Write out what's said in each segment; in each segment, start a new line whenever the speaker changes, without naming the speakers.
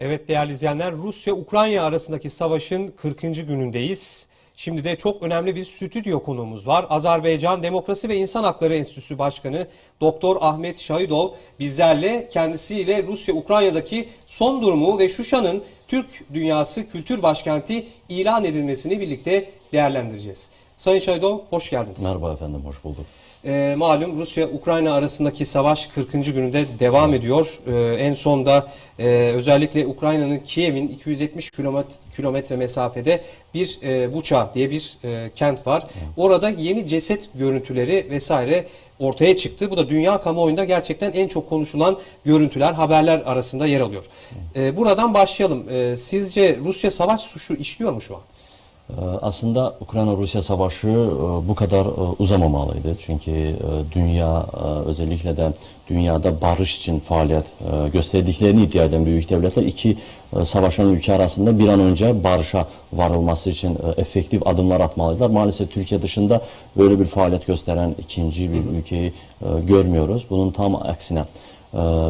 Evet değerli izleyenler Rusya-Ukrayna arasındaki savaşın 40. günündeyiz. Şimdi de çok önemli bir stüdyo konuğumuz var. Azerbaycan Demokrasi ve İnsan Hakları Enstitüsü Başkanı Doktor Ahmet Şahidov bizlerle kendisiyle Rusya-Ukrayna'daki son durumu ve Şuşa'nın Türk Dünyası Kültür Başkenti ilan edilmesini birlikte değerlendireceğiz. Sayın Şahidov hoş geldiniz.
Merhaba efendim, hoş bulduk.
Ee, malum Rusya-Ukrayna arasındaki savaş 40. gününde devam ediyor. Ee, en son da e, özellikle Ukrayna'nın Kiev'in 270 kilometre, mesafede bir e, Buça diye bir e, kent var. Orada yeni ceset görüntüleri vesaire ortaya çıktı. Bu da dünya kamuoyunda gerçekten en çok konuşulan görüntüler, haberler arasında yer alıyor. Ee, buradan başlayalım. Ee, sizce Rusya savaş suçu işliyor mu şu an?
Ee, Aslında Ukrayna-Rusya savaşı e, bu kadar e, uzamamalıydı. Çünkü e, dünya özellikle de dünyada barış için faaliyet gösterdiklerini iddia eden büyük devletler iki savaşan ülke arasında bir an önce barışa varılması için efektif adımlar atmalıydılar. Maalesef Türkiye dışında böyle bir faaliyet gösteren ikinci bir ülkeyi görmüyoruz. Bunun tam aksine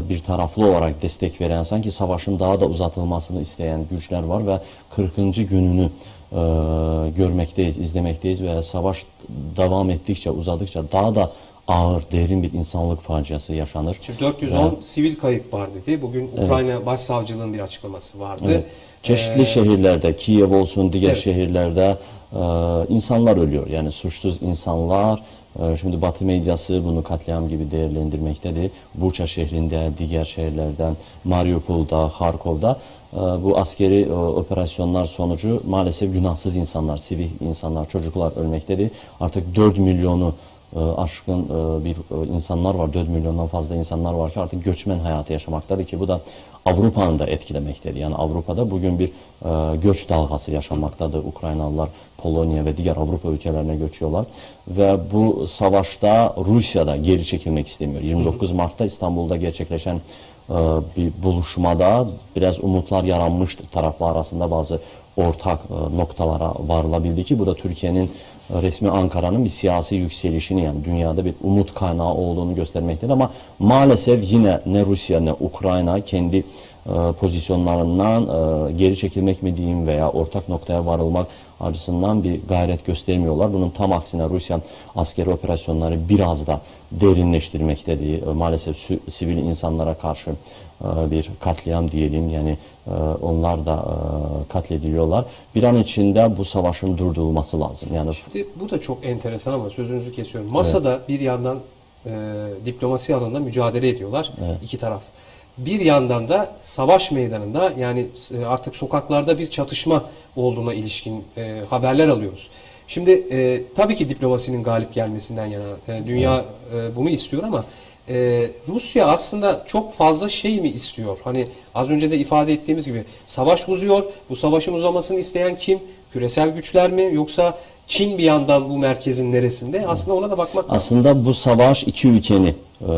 bir taraflı olarak destek veren sanki savaşın daha da uzatılmasını isteyen güçler var ve 40. gününü e, görmekteyiz, izlemekteyiz ve savaş devam ettikçe, uzadıkça daha da ağır, derin bir insanlık faciası yaşanır.
Şimdi 410 sivil kayıp var dedi. Bugün Ukrayna Başsavcılığının bir açıklaması vardı.
Evet. Çeşitli
Ee,
şehirlerde, Kiev olsun, diğer
Evet.
şehirlerde e, insanlar ölüyor. Yani suçsuz insanlar. E, şimdi Batı medyası bunu katliam gibi değerlendirmektedir. Burça şehrinde, diğer şehirlerden, Mariupol'da, Kharkov'da e, bu askeri e, operasyonlar sonucu maalesef günahsız insanlar, sivil insanlar, çocuklar ölmektedir. Artık 4 milyonu e, aşkın e, bir insanlar var. 4 milyondan fazla insanlar var ki artık göçmen hayatı yaşamaktadır ki bu da Avrupa'nı da etkilemektedir. Yani Avrupa'da bugün bir göç dalgası yaşanmaktadır. Ukraynalılar Polonya ve diğer Avrupa ülkelerine göçüyorlar. Ve bu savaşta Rusya'da geri çekilmek istemiyor. 29 Mart'ta İstanbul'da gerçekleşen bir buluşmada biraz umutlar yaranmıştır. Taraflar arasında bazı ortak e, noktalara varılabildi ki bu da Türkiye'nin e, resmi Ankara'nın bir siyasi yükselişini yani dünyada bir umut kaynağı olduğunu göstermektedir ama maalesef yine ne Rusya ne Ukrayna kendi pozisyonlarından e, geri çekilmek mi diyeyim veya ortak noktaya varılmak açısından bir gayret göstermiyorlar. Bunun tam aksine Rusya askeri operasyonları biraz da derinleştirmektedir. E, Maalesef sivil insanlara karşı e, bir katliam diyelim yani e, onlar da e, katlediliyorlar. Bir an içinde bu savaşın durdurulması lazım. Yani
Şimdi bu da çok enteresan ama sözünüzü kesiyorum. Masada bir yandan e, diplomasi alanında mücadele ediyorlar iki taraf. Bir yandan da savaş meydanında yani e, artık sokaklarda bir çatışma olduğuna ilişkin e, haberler alıyoruz. Şimdi e, tabii ki diplomasinin galip gelmesinden yana e, dünya e, bunu istiyor ama e, Rusya aslında çok fazla şey mi istiyor? Hani az önce de ifade ettiğimiz gibi savaş uzuyor. Bu savaşın uzamasını isteyen kim? Küresel güçler mi yoksa Çin bir yandan bu merkezin neresinde? Aslında ona da bakmak lazım.
Aslında bu savaş iki ülkeni e,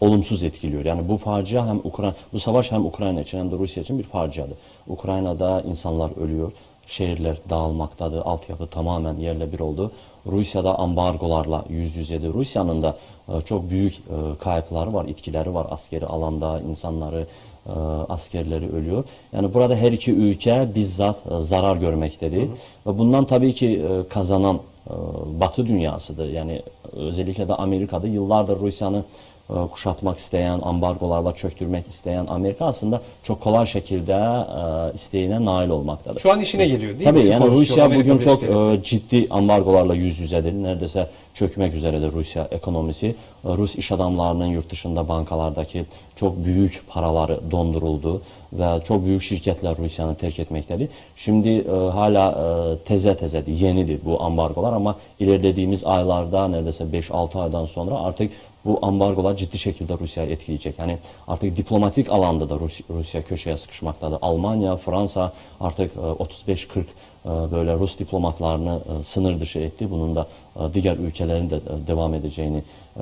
olumsuz etkiliyor. Yani bu facia hem Ukrayna, bu savaş hem Ukrayna için hem de Rusya için bir faciadır. Ukrayna'da insanlar ölüyor, şehirler dağılmaktadır, altyapı tamamen yerle bir oldu. Rusya'da ambargolarla yüz yüzedir. Rusya'nın da e, çok büyük e, kayıpları var, etkileri var askeri alanda, insanları, e, askerleri ölüyor. Yani burada her iki ülke bizzat e, zarar görmektedir. Ve bundan tabii ki e, kazanan Batı dünyasıdır. Yani özellikle de Amerika'da yıllardır Rusya'nı e, kuşatmak isteyen, ambargolarla çöktürmek isteyen Amerika aslında çok kolay şekilde e, isteğine nail olmaktadır.
Şu an işine geliyor değil mi?
Tabii yani Rusya
Amerika
bugün çok
Devletleri.
e, ciddi ambargolarla yüz yüzedir. Neredeyse çökmek üzeredir Rusya ekonomisi. E, Rus iş adamlarının yurt dışında bankalardaki çok büyük paraları donduruldu ve çok büyük şirketler Rusya'nı terk etmektedir. Şimdi e, hala e, teze tezedir, yenidir bu ambargolar ama ilerlediğimiz aylarda neredeyse 5-6 aydan sonra artık bu ambargolar ciddi şekilde Rusya'yı etkileyecek. Yani artık diplomatik alanda da Rus- Rusya köşeye sıkışmaktadır. Almanya, Fransa artık e, 35-40 e, böyle Rus diplomatlarını e, sınır dışı etti. Bunun da e, diğer ülkelerin de e, devam edeceğini e,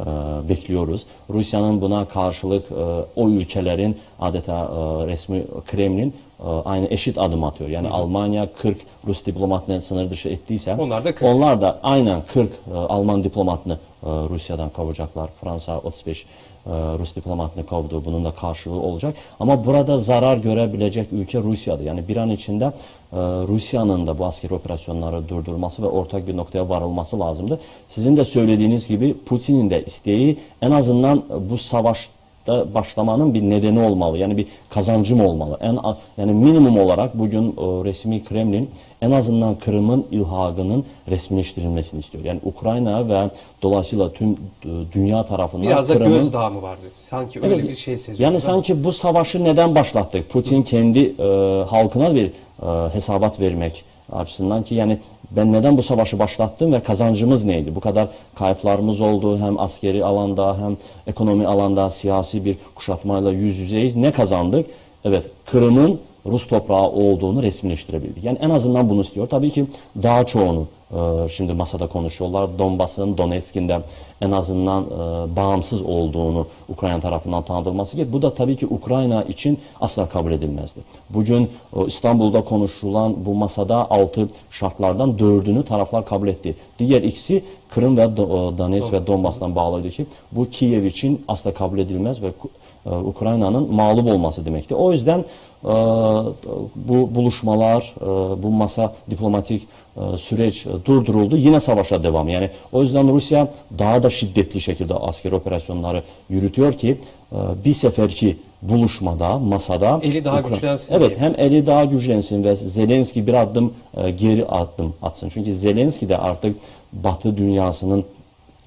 bekliyoruz. Rusya'nın buna karşılık e, o ülkelerin adeta e, resmi Kremlin e, aynı eşit adım atıyor. Yani Almanya 40 Rus diplomatını sınır dışı ettiyse
Onlar da 40.
onlar da aynen 40 e, Alman diplomatını e, Rusya'dan kovacaklar. Fransa 35 e, Rus diplomatını kovdu. Bunun da karşılığı olacak. Ama burada zarar görebilecek ülke Rusya'dı. Yani bir an içinde e, Rusya'nın da bu askeri operasyonları durdurması ve ortak bir noktaya varılması lazımdı. Sizin de söylediğiniz gibi Putin'in de isteği en azından bu savaş da başlamanın bir nedeni olmalı. Yani bir kazancım olmalı. En yani minimum olarak bugün o, resmi Kremlin en azından Kırım'ın ilhagının resmileştirilmesini istiyor. Yani Ukrayna ve dolayısıyla tüm e, dünya tarafından
Biraz da gözdağı mı vardı? Sanki öyle bir şey seziyorum.
yani sanki bu savaşı neden başlattık? Putin kendi e, halkına bir e, hesabat vermek açısından ki yani ben neden bu savaşı başlattım ve kazancımız neydi? Bu kadar kayıplarımız oldu hem askeri alanda hem ekonomi alanda siyasi bir kuşatmayla yüz yüzeyiz. Ne kazandık? Evet Kırım'ın Rus toprağı olduğunu resmileştirebildik. Yani en azından bunu istiyor. Tabii ki daha çoğunu şimdi masada konuşuyorlar. Donbas'ın, Donetsk'in de en azından e, bağımsız olduğunu Ukrayna tarafından tanıtılması ki bu da tabii ki Ukrayna için asla kabul edilmezdi. Bugün e, İstanbul'da konuşulan bu masada altı şartlardan dördünü taraflar kabul etti. Diğer ikisi Kırım ve e, Donetsk ve Donbas'tan bağlıydı ki bu Kiev için asla kabul edilmez ve Ukrayna'nın mağlup olması demekti. O yüzden e, bu buluşmalar, e, bu masa diplomatik e, süreç e, durduruldu. Yine savaşa devam. Yani o yüzden Rusya daha da şiddetli şekilde askeri operasyonları yürütüyor ki e, bir seferki buluşmada, masada
Eli daha
Ukra-
güçlensin
Evet,
diye.
hem eli daha güçlensin ve Zelenski bir adım e, geri adım atsın. Çünkü Zelenski de artık Batı dünyasının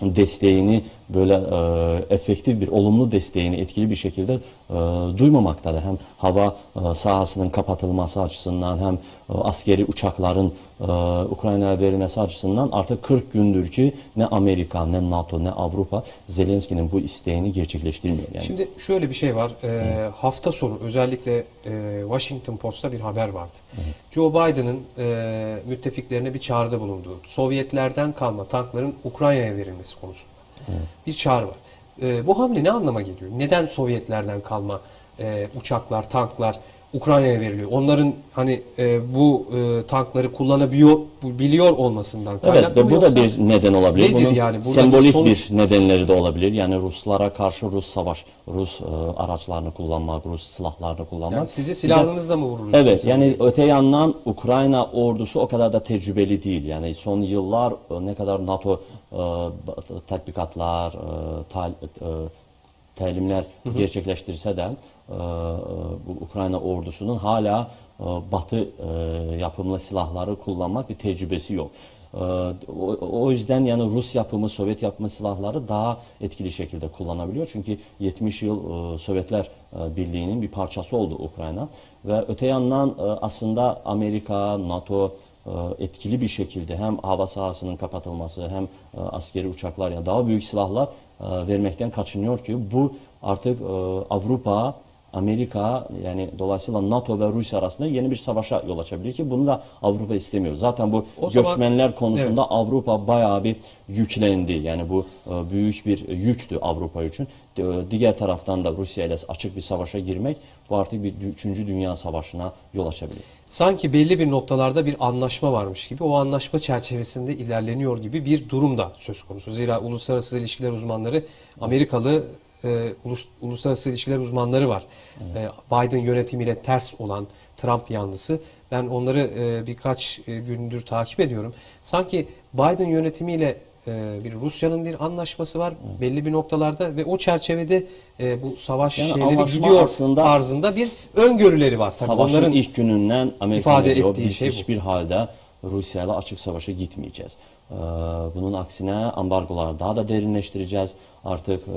desteğini böyle e, efektif bir olumlu desteğini etkili bir şekilde e, duymamaktadır. Hem hava e, sahasının kapatılması açısından hem e, askeri uçakların e, Ukrayna'ya verilmesi açısından artık 40 gündür ki ne Amerika ne NATO ne Avrupa Zelenski'nin bu isteğini gerçekleştirmiyor. Yani
Şimdi şöyle bir şey var. Ee, hafta sonu özellikle e, Washington Post'ta bir haber vardı. Joe Biden'ın e, müttefiklerine bir çağrıda bulunduğu, Sovyetlerden kalma tankların Ukrayna'ya verilmesi konusunda bir çağrı var. E, bu hamle ne anlama geliyor? Neden Sovyetlerden kalma e, uçaklar, tanklar Ukrayna'ya veriliyor? Onların hani e, bu e, tankları kullanabiliyor biliyor olmasından
Evet
kaynaklı
ve
mı
bu
yoksa-
da bir neden olabilir.
Nedir
Bunun
yani?
Sembolik
sonuç-
bir nedenleri de olabilir. Yani Ruslara karşı Rus savaş, Rus e, araçlarını kullanmak, Rus silahlarını kullanmak.
Yani sizi silahınızla mı vururuz?
Evet yani öte yandan Ukrayna ordusu o kadar da tecrübeli değil. Yani son yıllar e, ne kadar NATO e, tatbikatlar, e, tal- e, talimler gerçekleştirse de e, e, bu Ukrayna ordusunun hala e, Batı yapımlı silahları kullanmak bir tecrübesi yok. O, o yüzden yani Rus yapımı, Sovyet yapımı silahları daha etkili şekilde kullanabiliyor. Çünkü 70 yıl Sovyetler Birliği'nin bir parçası oldu Ukrayna. Ve öte yandan aslında Amerika, NATO etkili bir şekilde hem hava sahasının kapatılması hem askeri uçaklar yani daha büyük silahlar vermekten kaçınıyor ki bu artık e, Avrupa Amerika yani dolayısıyla NATO ve Rusya arasında yeni bir savaşa yol açabilir ki bunu da Avrupa istemiyor. Zaten bu
O zaman-
göçmenler konusunda Avrupa bayağı bir yüklendi. Yani bu e, büyük bir yüktü Avrupa için. De- Diğer taraftan da Rusya ile açık bir savaşa girmek bu artık bir 3. Dünya Savaşı'na yol açabilir.
sanki belli bir noktalarda bir anlaşma varmış gibi o anlaşma çerçevesinde ilerleniyor gibi bir durum da söz konusu. Zira uluslararası ilişkiler uzmanları Amerikalı e, ulus- uluslararası ilişkiler uzmanları var. E, Biden yönetimiyle ters olan Trump yanlısı. Ben onları e, birkaç e, gündür takip ediyorum. Sanki Biden yönetimiyle e, bir Rusya'nın bir anlaşması var belli bir noktalarda ve o çerçevede e, bu savaş
Yani
şeyleri gidiyor
aslında
tarzında bir öngörüleri var. Tabii
Savaşın
onların
ilk gününden Amerika
ifade
ne diyor?
ettiği
Biz
şey bu.
hiçbir halde Rusya ile açık savaşa gitmeyeceğiz. Ee, bunun aksine ambargoları daha da derinleştireceğiz. Artık e,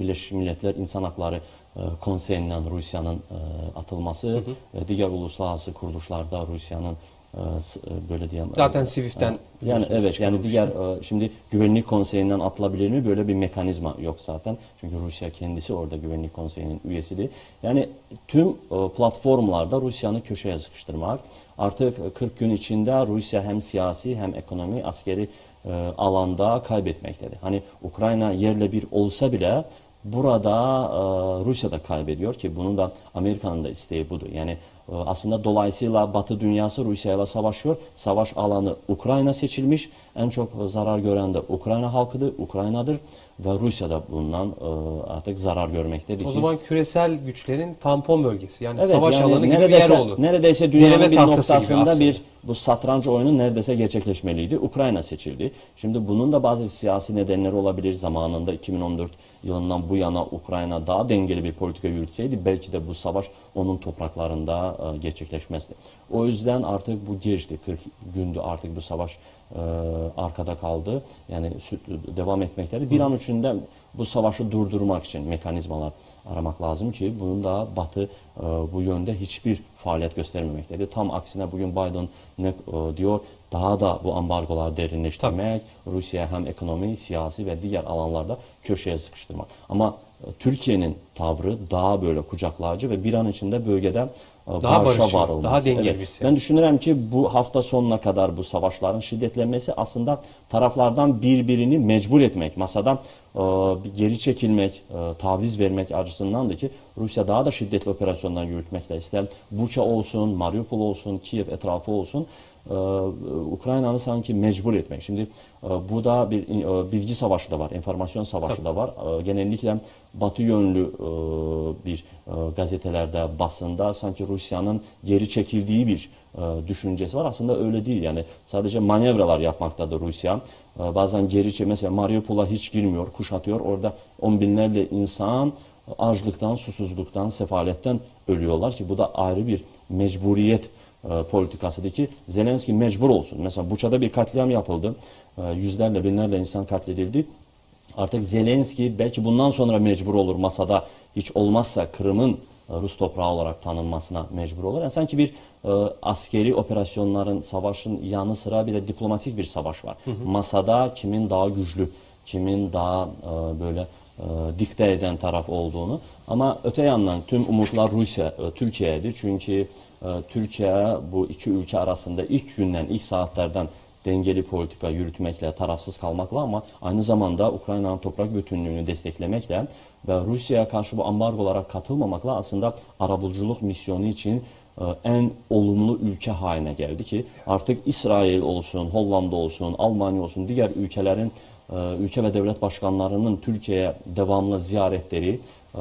Birleşmiş Milletler İnsan Hakları e, Konseyi'nden Rusya'nın e, atılması diğer uluslararası kuruluşlarda Rusya'nın s- e, böyle diyeyim.
Zaten
e,
Swift'ten
yani evet yani diğer e, şimdi Güvenlik Konseyi'nden atılabilir mi? Böyle bir mekanizma yok zaten. Çünkü Rusya kendisi orada Güvenlik Konseyi'nin üyesidir. Yani tüm e, platformlarda Rusya'nı köşeye sıkıştırmak. Artık e, 40 gün içinde Rusya hem siyasi hem ekonomi askeri e, alanda kaybetmektedir. Hani Ukrayna yerle bir olsa bile burada e, Rusya da kaybediyor ki bunun da Amerika'nın da isteği budur. Yani E, aslında dolayısıyla Batı dünyası Rusya ile savaşıyor. Savaş alanı Ukrayna seçilmiş. En çok zarar gören de Ukrayna halkıdır, Ukrayna'dır ve Rusya da bundan e, artık zarar görmektedir.
O zaman küresel güçlerin tampon bölgesi yani
Evet,
savaş
yani
alanı gibi bir
neredeyse,
yer oldu.
Neredeyse dünyanın
Deneme
bir noktasında bir bu satranç oyunu neredeyse gerçekleşmeliydi. Ukrayna seçildi. Şimdi bunun da bazı siyasi nedenleri olabilir. Zamanında 2014 yılından bu yana Ukrayna daha dengeli bir politika yürütseydi belki de bu savaş onun topraklarında e, gerçekleşmezdi. O yüzden artık bu geçti. 40 gündü artık bu savaş e, arkada kaldı. Yani devam etmektedir. Bir an içinde bu savaşı durdurmak için mekanizmalar aramak lazım ki bunun da Batı e, bu yönde hiçbir faaliyet göstermemektedir. Tam aksine bugün Biden ne e, diyor? Daha da bu ambargoları derinleştirmek, Rusya hem ekonomi, siyasi ve diğer alanlarda köşeye sıkıştırmak. Ama Türkiye'nin tavrı daha böyle kucaklayıcı ve bir an içinde bölgede
Daha
barışa
barışçıl,
var olması.
daha dengeli
Evet.
bir siyaset.
Ben düşünürüm ki bu hafta sonuna kadar bu savaşların şiddetlenmesi aslında taraflardan birbirini mecbur etmek, masadan e, geri çekilmek, e, taviz vermek açısından da ki Rusya daha da şiddetli operasyonlar yürütmekle ister. Buça olsun, Mariupol olsun, Kiev etrafı olsun Ukrayna'nı sanki mecbur etmek. Şimdi e, bu da bir e, bilgi savaşı da var, informasyon savaşı da var. E, genellikle batı yönlü bir gazetelerde, basında sanki Rusya'nın geri çekildiği bir düşüncesi var. Aslında öyle değil. Yani sadece manevralar yapmaktadır Rusya. Bazen geri çek, mesela Mariupol'a hiç girmiyor, kuşatıyor. Orada on binlerle insan açlıktan, susuzluktan, sefaletten ölüyorlar ki bu da ayrı bir mecburiyet e, politikasıdır ki Zelenski mecbur olsun. Mesela Buça'da bir katliam yapıldı. E, yüzlerle binlerle insan katledildi. Artık Zelenski belki bundan sonra mecbur olur masada hiç olmazsa Kırım'ın e, Rus toprağı olarak tanınmasına mecbur olur. Yani sanki bir e, askeri operasyonların, savaşın yanı sıra bir de diplomatik bir savaş var. Masada kimin daha güçlü, kimin daha e, böyle e, dikte eden taraf olduğunu. Ama öte yandan tüm umutlar Rusya, e, Türkiye'ydi. Çünkü e, Türkiye bu iki ülke arasında ilk günden, ilk saatlerden dengeli politika yürütmekle, tarafsız kalmakla ama aynı zamanda Ukrayna'nın toprak bütünlüğünü desteklemekle ve Rusya'ya karşı bu ambargolara katılmamakla aslında arabuluculuk misyonu için e, en olumlu ülke haline geldi ki artık İsrail olsun, Hollanda olsun, Almanya olsun diğer ülkelerin ülke ve devlet başkanlarının Türkiye'ye devamlı ziyaretleri, e,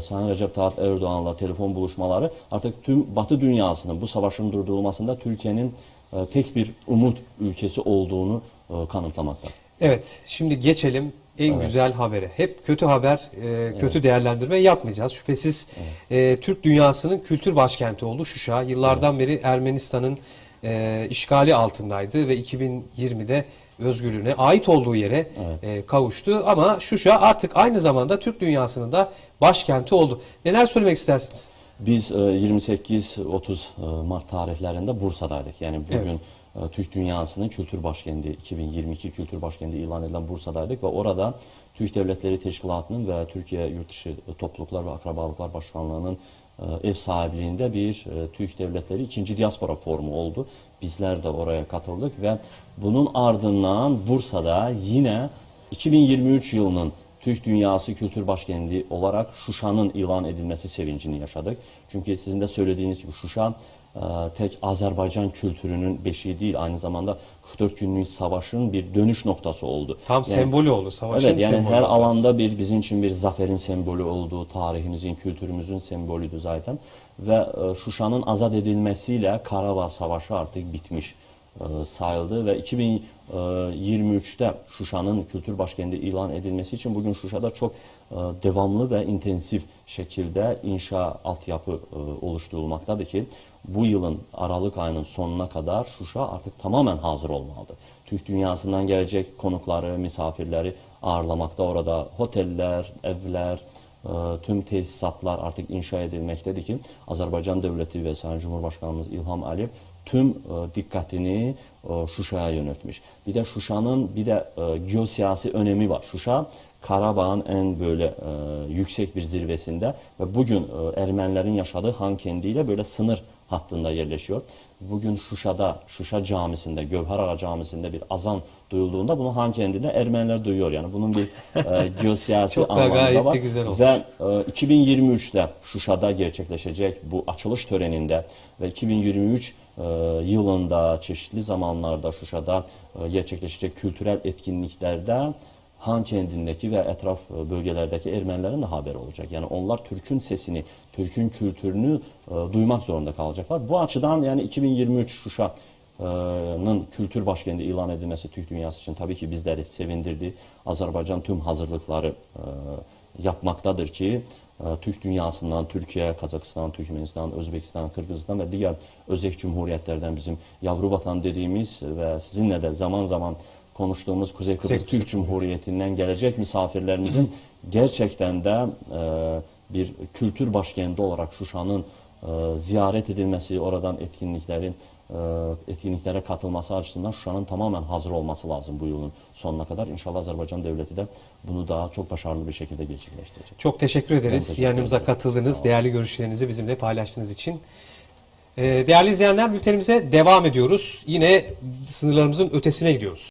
Sayın Recep Tayyip Erdoğan'la telefon buluşmaları artık tüm Batı dünyasının bu savaşın durdurulmasında Türkiye'nin e, tek bir umut ülkesi olduğunu e, kanıtlamakta.
Evet, şimdi geçelim en güzel habere. Hep kötü haber, e, kötü değerlendirme yapmayacağız. Şüphesiz e, Türk dünyasının kültür başkenti oldu Şuşa. Yıllardan beri Ermenistan'ın e, işgali altındaydı ve 2020'de özgürlüğüne ait olduğu yere e, kavuştu. Ama Şuşa artık aynı zamanda Türk dünyasının da başkenti oldu. Neler söylemek istersiniz?
Biz e, 28-30 e, Mart tarihlerinde Bursa'daydık. Yani bugün e, Türk Dünyası'nın kültür başkenti, 2022 kültür başkenti ilan edilen Bursa'daydık ve orada Türk Devletleri Teşkilatı'nın ve Türkiye Yurtdışı Topluluklar ve Akrabalıklar Başkanlığı'nın e, ev sahipliğinde bir e, Türk Devletleri 2. Diaspora Forumu oldu. Bizler de oraya katıldık ve bunun ardından Bursa'da yine 2023 yılının Türk Dünyası Kültür Başkenti olarak Şuşa'nın ilan edilmesi sevincini yaşadık. Çünkü sizin de söylediğiniz gibi Şuşa e, tek Azerbaycan kültürünün beşiği değil aynı zamanda 44 günlük savaşın bir dönüş noktası oldu.
Tam
Yani-
sembolü oldu. Savaşın
Evet yani
sembolü
her
oldu
alanda bir bizim için bir zaferin sembolü olduğu, tarihimizin, kültürümüzün sembolüydü zaten. Ve e, Şuşa'nın azat edilmesiyle Karabağ Savaşı artık bitmiş sayıldı ve 2023'te Şuşa'nın kültür başkenti ilan edilmesi için bugün Şuşa'da çok e, devamlı ve intensif şekilde inşa altyapı e, oluşturulmaktadır ki bu yılın Aralık ayının sonuna kadar Şuşa artık tamamen hazır olmalıdır. Türk dünyasından gelecek konukları, misafirleri ağırlamakta orada oteller, evler, e, tüm tesisatlar artık inşa edilmektedir ki Azerbaycan Devleti ve Sayın Cumhurbaşkanımız İlham Aliyev tüm e, dikkatini e, Şuşa'ya yöneltmiş. Bir de Şuşa'nın bir de e, geosiyasi önemi var. Şuşa Karabağ'ın en böyle e, yüksek bir zirvesinde ve bugün e, Ermenilerin yaşadığı Han kendiyle böyle sınır hattında yerleşiyor. Bugün Şuşa'da, Şuşa Camisi'nde, Gövhar Ağa Camisi'nde bir azan duyulduğunda bunu Han kendinde Ermeniler duyuyor. Yani bunun bir e, geosiyasi
Çok da
anlamı
gayet
da var. Ve e, 2023'te Şuşa'da gerçekleşecek bu açılış töreninde ve 2023 e, yılında çeşitli zamanlarda Şuşa'da e, gerçekleşecek kültürel etkinliklerde Han kendindeki ve etraf e, bölgelerdeki Ermenilerin de haberi olacak. Yani onlar Türk'ün sesini, Türk'ün kültürünü e, duymak zorunda kalacaklar. Bu açıdan yani 2023 Şuşa'nın kültür başkenti ilan edilmesi Türk dünyası için tabii ki bizleri sevindirdi. Azerbaycan tüm hazırlıkları e, yapmaktadır ki Türk dünyasından Türkiye, Kazakistan, Türkmenistan, Özbekistan, Kırgızistan ve diğer özek cumhuriyetlerden bizim yavru vatan dediğimiz ve sizinle de zaman zaman konuştuğumuz Kuzey Kıbrıs Türk Cumhuriyeti'nden gelecek misafirlerimizin gerçekten de e, bir kültür başkenti olarak Şuşa'nın e, ziyaret edilmesi, oradan etkinliklerin e, etkinliklere katılması açısından Şuşa'nın tamamen hazır olması lazım bu yılın sonuna kadar. İnşallah Azerbaycan devleti de bunu daha çok başarılı bir şekilde gerçekleştirecek.
Çok teşekkür ederiz.
teşekkür
Yayınımıza
ederim.
katıldınız. Değerli görüşlerinizi bizimle paylaştığınız için. Ee, değerli izleyenler bültenimize devam ediyoruz. Yine sınırlarımızın ötesine gidiyoruz.